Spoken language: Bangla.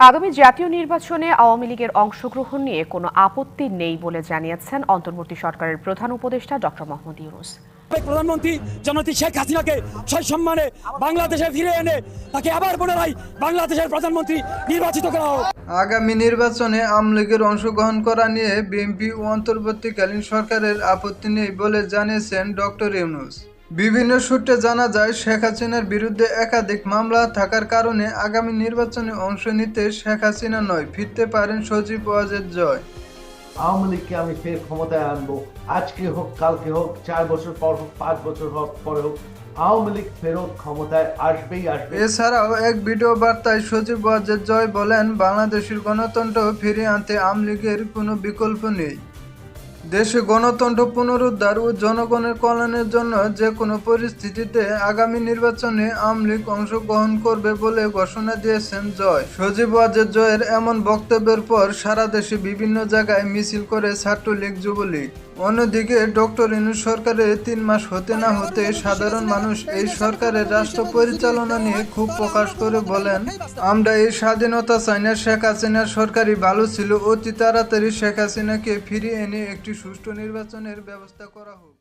আগামী জাতীয় নির্বাচনে আওয়ামী লীগের অংশগ্রহণ নিয়ে কোনো আপত্তি নেই বলে জানিয়েছেন অন্তর্বর্তী সরকারের প্রধান উপদেষ্টা ডক্টর মোহাম্মদ ইউনুস। প্রধানমন্ত্রী জননেত্রী শেখ হাসিনাকে সম্মানে বাংলাদেশে ফিরে এনে তাকে আবার বলে পুনরায় বাংলাদেশের প্রধানমন্ত্রী নির্বাচিত করা হোক। আগামী নির্বাচনে আমলীগের অংশগ্রহণ করা নিয়ে বিএনপি ও অন্তর্বর্তীকালীন সরকারের আপত্তি নেই বলে জানিয়েছেন ডক্টর ইউনুস। বিভিন্ন সূত্রে জানা যায় শেখ হাসিনার বিরুদ্ধে একাধিক মামলা থাকার কারণে আগামী নির্বাচনে অংশ নিতে শেখ হাসিনা নয় ফিরতে পারেন সজীব ওয়াজেদ জয়। আওয়ামী লীগকে আমি ফের ক্ষমতায় আনব। আজকে হোক কালকে হোক চার বছর পর হোক পাঁচ বছর হোক পরে হোক আওয়ামী লীগ ফেরত ক্ষমতায় আসবেই আসবে। এছাড়াও এক ভিডিও বার্তায় সজীব ওয়াজেদ জয় বলেন বাংলাদেশের গণতন্ত্র ফিরিয়ে আনতে আমলীগের কোনো বিকল্প নেই। দেশে গণতন্ত্র পুনরুদ্ধার ও জনগণের কল্যাণের জন্য যে কোনো পরিস্থিতিতে আগামী নির্বাচনে আমলীগ অংশগ্রহণ করবে বলে ঘোষণা দিয়েছেন জয়। সজীব ওয়াজেদ জয়ের এমন বক্তব্যের পর সারা দেশে বিভিন্ন জায়গায় মিছিল করে ছাত্রলীগ যুবলীগ। অন্যদিকে ডক্টর ইনু সরকারের তিন মাস হতে না হতে সাধারণ মানুষ এই সরকারের রাষ্ট্র পরিচালনা নিয়ে খুব প্রকাশ করে বলেন, আমরা এই স্বাধীনতা চাই না শেখ হাসিনার সরকারই ভালো ছিল। অতি তাড়াতাড়ি শেখ হাসিনাকে ফিরিয়ে এনে একটি সুষ্ঠু নির্বাচনের ব্যবস্থা করা হোক।